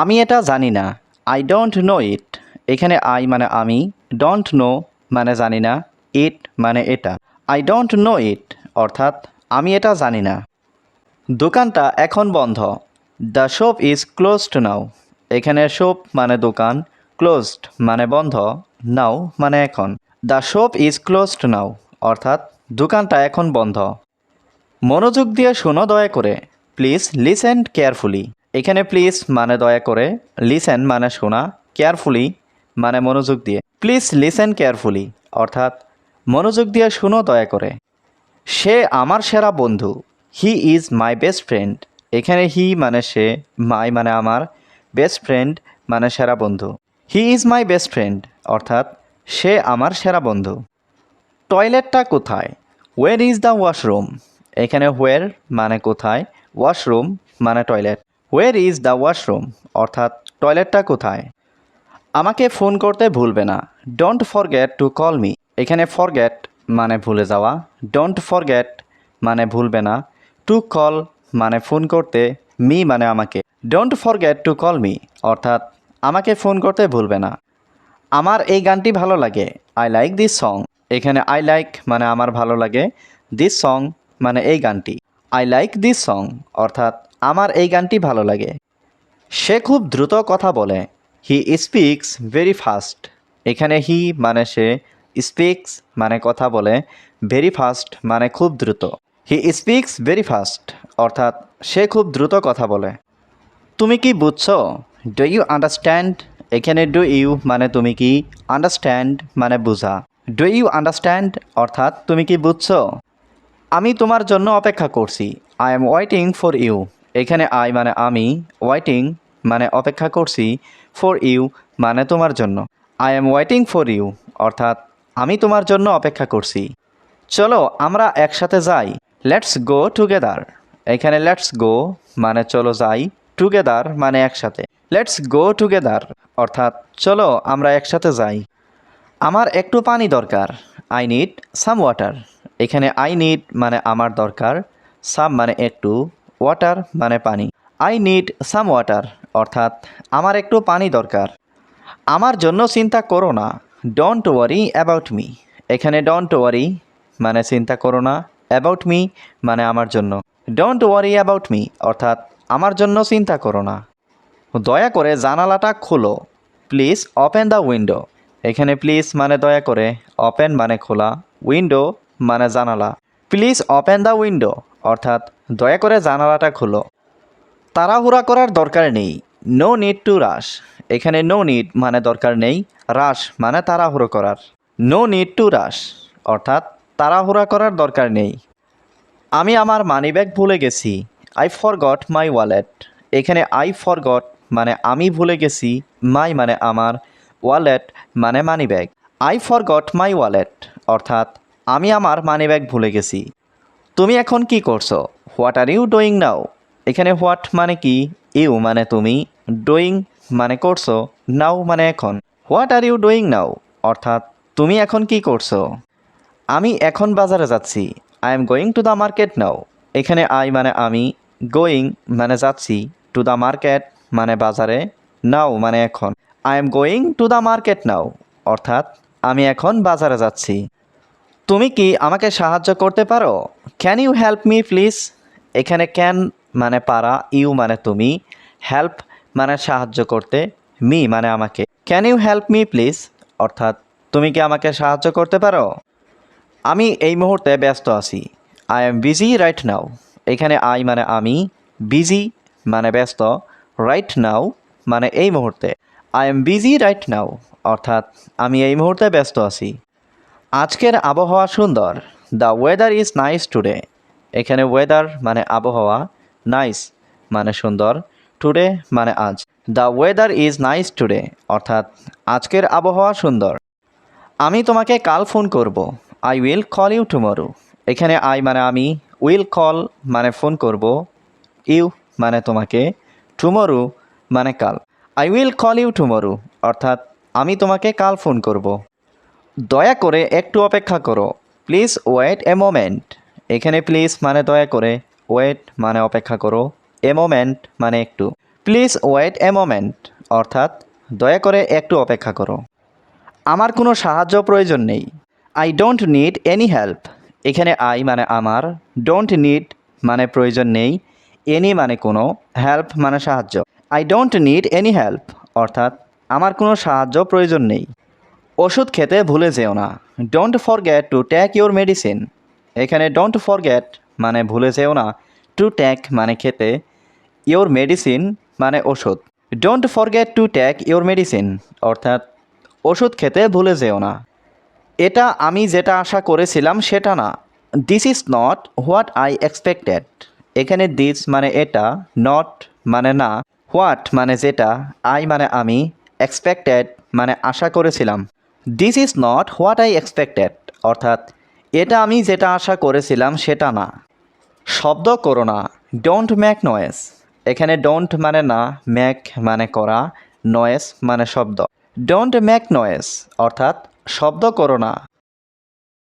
আমি এটা জানি না। আই ডোন্ট নো ইট এখানে আই মানে আমি। ডোন্ট নো মানে জানি না। ইট মানে এটা। আই ডোন্ট নো ইট অর্থাৎ আমি এটা জানি না। দোকানটা এখন বন্ধ। The shop is closed now এখানে শপ মানে দোকান। ক্লোজড মানে বন্ধ। নাও মানে এখন। The shop is closed now অর্থাৎ দোকানটা এখন বন্ধ। মনোযোগ দিয়ে শোনো দয়া করে। প্লিজ লিসেন কেয়ারফুলি এখানে প্লিজ মানে দয়া করে লিসেন মানে শোনা কেয়ারফুলি মানে মনোযোগ দিয়ে। প্লিজ লিসেন কেয়ারফুলি অর্থাৎ মনোযোগ দিয়ে শুনো দয়া করে। সে আমার সেরা বন্ধু he is my best friend এখানে হি মানে সে মাই মানে আমার বেস্ট ফ্রেন্ড মানে সেরা বন্ধু। He is my best friend অর্থাৎ সে আমার সেরা বন্ধু। টয়লেটটা কোথায়? ওয়ের ইজ দ্য ওয়াশরুম এখানে হোয়ের মানে কোথায়? ওয়াশরুম মানে toilet where is the washroom অর্থাৎ টয়লেটটা কোথায়? আমাকে ফোন করতে ভুলবে না। Don't forget to call me এখানে ফরগেট মানে ভুলে যাওয়া। ডোন্ট ফরগেট মানে ভুলবে না। টু কল মানে ফোন করতে মি মানে আমাকে। Don't forget to call me অর্থাৎ আমাকে ফোন করতে ভুলবে না। আমার এই গানটি ভালো লাগে। আই লাইক দিস সং এখানে আই লাইক মানে আমার ভালো লাগে। দিস সং মানে এই গানটি। আই লাইক দিস সং অর্থাৎ আমার এই গানটি ভালো লাগে। সে খুব দ্রুত কথা বলে। হি স্পিক্স ভেরি ফাস্ট এখানে হি মানে সে স্পিক্স মানে কথা বলে। ভেরি ফাস্ট মানে খুব দ্রুত। হি স্পিক্স ভেরি ফাস্ট অর্থাৎ সে খুব দ্রুত কথা বলে। তুমি কি বুঝছ? ডু ইউ আন্ডারস্ট্যান্ড এখানে ডু ইউ মানে তুমি কি? আন্ডারস্ট্যান্ড মানে বোঝা। ডু ইউ আন্ডারস্ট্যান্ড অর্থাৎ তুমি কি বুঝছ? আমি তোমার জন্য অপেক্ষা করছি। I am waiting for you এখানে আই মানে আমি ওয়েটিং মানে অপেক্ষা করছি ফর ইউ মানে তোমার জন্য। I am waiting for you অর্থাৎ আমি তোমার জন্য অপেক্ষা করছি। চলো আমরা একসাথে যাই। লেটস গো টুগেদার এখানে লেটস গো মানে চলো যাই টুগেদার মানে একসাথে। লেটস গো টুগেদার অর্থাৎ চলো আমরা একসাথে যাই। আমার একটু পানি দরকার। আই নিড সাম ওয়াটার এখানে আই নিড মানে আমার দরকার। সাম মানে একটু। ওয়াটার মানে পানি। আই নিড সাম ওয়াটার অর্থাৎ আমার একটু পানি দরকার। আমার জন্য চিন্তা করো না ডোন্ট ওয়ারি অ্যাবাউট মি এখানে ডোন্ট ওয়ারি মানে চিন্তা করো না অ্যাবাউট মি মানে আমার জন্য। ডোন্ট ওয়ারি অ্যাবাউট মি অর্থাৎ আমার জন্য চিন্তা করো না। দয়া করে জানালাটা খোলো। প্লিজ ওপেন দ্য উইন্ডো এখানে প্লিজ মানে দয়া করে ওপেন মানে খোলা। উইন্ডো মানে জানালা। প্লিজ ওপেন দ্য উইন্ডো অর্থাৎ দয়া করে জানালাটা খোলো। তাড়াহুড়া করার দরকার নেই। নো নিড টু রাশ এখানে নো নিড মানে দরকার নেই। রাশ মানে তাড়াহুড়ো করার। নো নিড টু রাশ অর্থাৎ তাড়াহুড়া করার দরকার নেই। আমি আমার মানিব্যাগ ভুলে গেছি। আই ফরগট মাই ওয়ালেট এখানে আই ফরগট মানে আমি ভুলে গেছি। মাই মানে আমার। ওয়ালেট মানে money bag I forgot my wallet অর্থাৎ আমি আমার মানিব্যাগ ভুলে গেছি। তুমি এখন কি করছ? What are you doing now এখানে হোয়াট মানে কি? ইউ মানে তুমি। ডুইং মানে করছ। নাও মানে এখন। What are you doing now অর্থাৎ, তুমি এখন কি করছ? আমি এখন বাজারে যাচ্ছি। I am going to the market now এখানে আই মানে আমি। গোয়িং মানে যাচ্ছি। টু দ্য মার্কেট মানে বাজারে। নাও মানে এখন। I am going to the market now অর্থাৎ, আমি এখন বাজারে যাচ্ছি। তুমি কি আমাকে সাহায্য করতে পারো? Can you help me please এখানে ক্যান মানে পারা ইউ মানে তুমি হেল্প মানে সাহায্য করতে মি মানে আমাকে। Can you help me please অর্থাৎ, তুমি কি আমাকে সাহায্য করতে পারো? আমি এই মুহূর্তে ব্যস্ত আছি। I am busy right now এখানে আই মানে আমি বিজি মানে ব্যস্ত রাইট নাও মানে এই মুহূর্তে। I am busy right now অর্থাৎ, আমি এই মুহূর্তে ব্যস্ত আছি। আজকের আবহাওয়া সুন্দর। The weather is nice today এখানে ওয়েদার মানে আবহাওয়া নাইস মানে সুন্দর। টুডে মানে আজ। The weather is nice today অর্থাৎ আজকের আবহাওয়া সুন্দর। আমি তোমাকে কাল ফোন করব। I will call you tomorrow এখানে আই মানে আমি উইল কল মানে ফোন করব। ইউ মানে তোমাকে। টুমরো মানে কাল। I will call you tomorrow অর্থাৎ আমি তোমাকে কাল ফোন করব। দয়া করে একটু অপেক্ষা করো। Please wait a moment. এখানে প্লিজ মানে দয়া করে। ওয়েট মানে অপেক্ষা করো। এ মোমেন্ট মানে একটু। Please wait a moment. অর্থাৎ দয়া করে একটু অপেক্ষা করো। আমার কোনো সাহায্য প্রয়োজন নেই। I don't need any help. এখানে আই মানে আমার। ডোন্ট নিড মানে প্রয়োজন নেই। এনি মানে কোনো। হেল্প মানে সাহায্য। I don't need any help. অর্থাৎ আমার কোনো সাহায্য প্রয়োজন নেই। ওষুধ খেতে ভুলে যেও না। Don't forget to take your medicine এখানে ডোন্ট ফরগেট মানে ভুলে যেও না। টু ট্যাক মানে খেতে। ইওর মেডিসিন মানে ওষুধ। Don't forget to take your medicine অর্থাৎ ওষুধ খেতে ভুলে যেও না। এটা আমি যেটা আশা করেছিলাম সেটা না। This is not what I expected এখানে দিস মানে এটা নট মানে না। হোয়াট মানে যেটা আই মানে আমি এক্সপেক্টেড মানে আশা করেছিলাম। This is not what I expected অর্থাৎ এটা আমি যেটা আশা করেছিলাম সেটা না। শব্দ করো না ডোন্ট ম্যাক নয়েস এখানে ডোন্ট মানে না ম্যাক মানে করা নয়েস মানে শব্দ। ডোন্ট ম্যাক নয়েস অর্থাৎ শব্দ করো না।